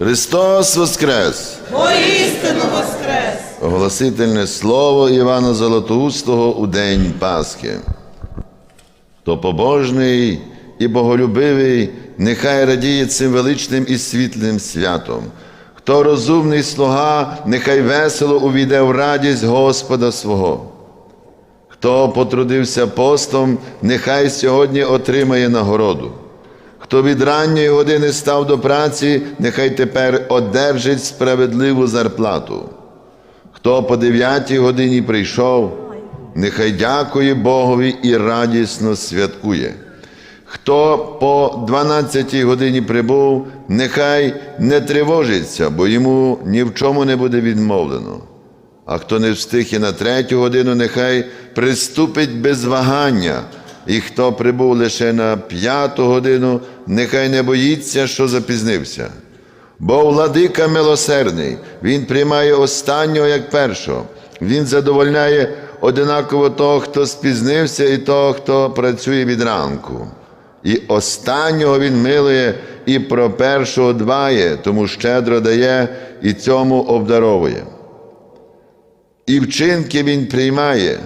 Христос Воскрес! Воістину воскрес! Оголосительне слово Івана Золотоустого у день Пасхи. То побожний і боголюбивий, нехай радіє цим величним і світлим святом. Хто розумний слуга, нехай весело увійде в радість Господа свого. Хто потрудився постом, нехай сьогодні отримає нагороду. Хто від ранньої години став до праці, нехай тепер одержить справедливу зарплату. Хто по дев'ятій годині прийшов, нехай дякує Богові і радісно святкує. Хто по 12 годині прибув, нехай не тривожиться, бо йому ні в чому не буде відмовлено. А хто не встиг і на третю годину, нехай приступить без вагання, і хто прибув лише на п'яту годину, нехай не боїться, що запізнився. Бо владика милосердний, він приймає останнього як першого. Він задовольняє одинаково того, хто спізнився, і того, хто працює від ранку. І останнього він милує і про першого дбає, тому щедро дає і цьому обдаровує. І вчинки він приймає,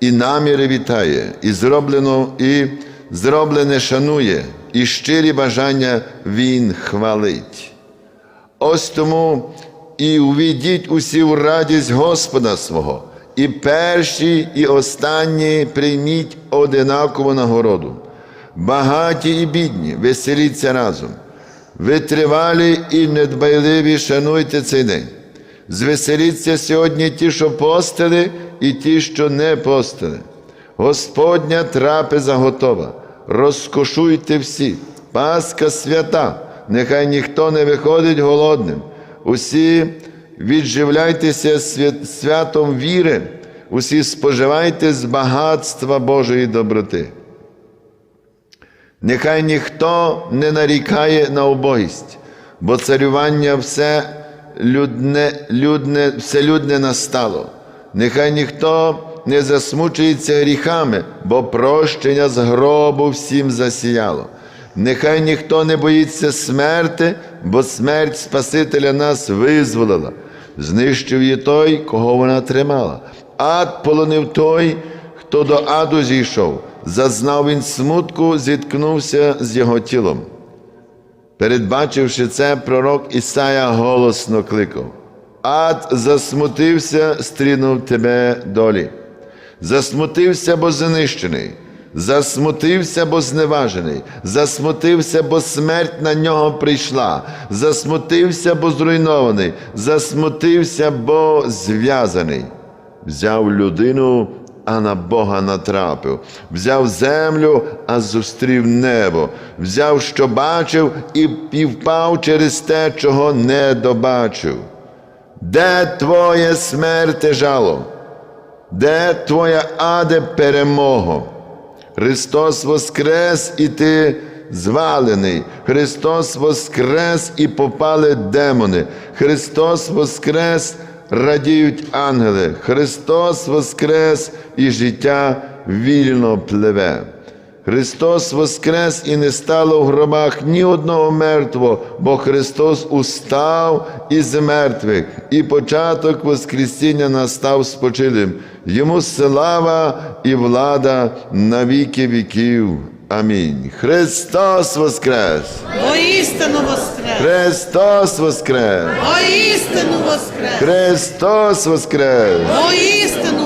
і наміри вітає, і зроблено, і зроблене шанує, і щирі бажання він хвалить. Ось тому і увійдіть усі в радість Господа свого, і перші, і останні прийміть одинакову нагороду. Багаті і бідні, веселіться разом. Витривалі і недбайливі шануйте цей день. Звеселіться сьогодні ті, що постили, і ті, що не постили. Господня трапеза готова. Розкошуйте всі, Пасха свята, нехай ніхто не виходить голодним. Усі відживляйтеся святом віри, усі споживайте з багатства Божої доброти. Нехай ніхто не нарікає на убогість, бо царювання все людне, людне, вселюдне настало. Нехай ніхто не засмучується гріхами, бо прощення з гробу всім засіяло. Нехай ніхто не боїться смерти, бо смерть Спасителя нас визволила. Знищив її той, кого вона тримала. Ад полонив той, хто до аду зійшов, зазнав він смутку, зіткнувся з його тілом. Передбачивши це, пророк Ісая голосно кликав. Ад засмутився, стрінув тебе долі. Засмутився, бо знищений, засмутився, бо зневажений, засмутився, бо смерть на нього прийшла, засмутився, бо зруйнований, засмутився, бо зв'язаний. Взяв людину, а на Бога натрапив, взяв землю, а зустрів небо, взяв, що бачив, і півпав через те, чого не добачив. Де твоє смерте жало? Де твоя аде перемога? Христос воскрес, і ти звалений. Христос воскрес і попали демони. Христос воскрес, радіють ангели. Христос воскрес і життя вільно пливе. Христос воскрес і не стало в гробах ні одного мертвого, бо Христос устав із мертвих, і початок Воскресіння настав спочилим. Йому слава і влада на віки віків. Амінь. Христос воскрес! Воістину воскрес! Христос воскрес! Воістину воскрес! Христос воскрес! Воістину